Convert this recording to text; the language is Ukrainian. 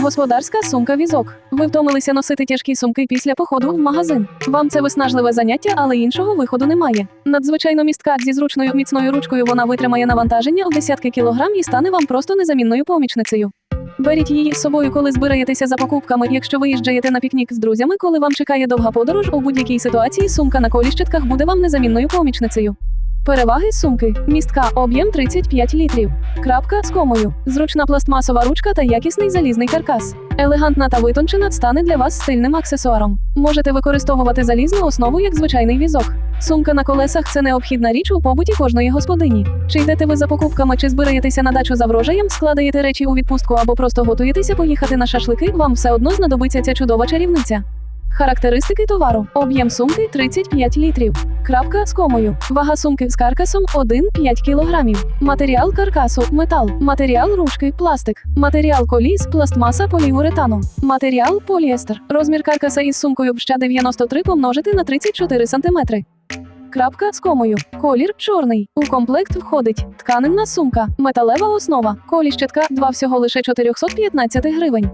Господарська сумка візок. Ви втомилися носити тяжкі сумки після походу в магазин. Вам це виснажливе заняття, але іншого виходу немає. Надзвичайно містка зі зручною міцною ручкою вона витримає навантаження у десятки кілограм і стане вам просто незамінною помічницею. Беріть її з собою, коли збираєтеся за покупками. Якщо виїжджаєте на пікнік з друзями, коли вам чекає довга подорож, у будь-якій ситуації сумка на коліщатках буде вам незамінною помічницею. Переваги сумки: містка, об'єм 35 літрів. Крапка з комою, зручна пластмасова ручка та якісний залізний каркас. Елегантна та витончена стане для вас стильним аксесуаром. Можете використовувати залізну основу як звичайний візок. Сумка на колесах це необхідна річ у побуті кожної господині. Чи йдете ви за покупками, чи збираєтеся на дачу за врожаєм, складаєте речі у відпустку або просто готуєтеся поїхати на шашлики, вам все одно знадобиться ця чудова чарівниця. Характеристики товару: об'єм сумки 35 літрів. Крапка з комою. Вага сумки з каркасом 1,5 кг. Матеріал каркасу метал. Матеріал ручки пластик. Матеріал коліс пластмаса поліуретану. Матеріал поліестер. Розмір каркаса із сумкою в 93 помножити на 34 см. Крапка з комою. Колір чорний. У комплект входить тканинна сумка, металева основа, коліщетка 2 всього лише 415 гривень.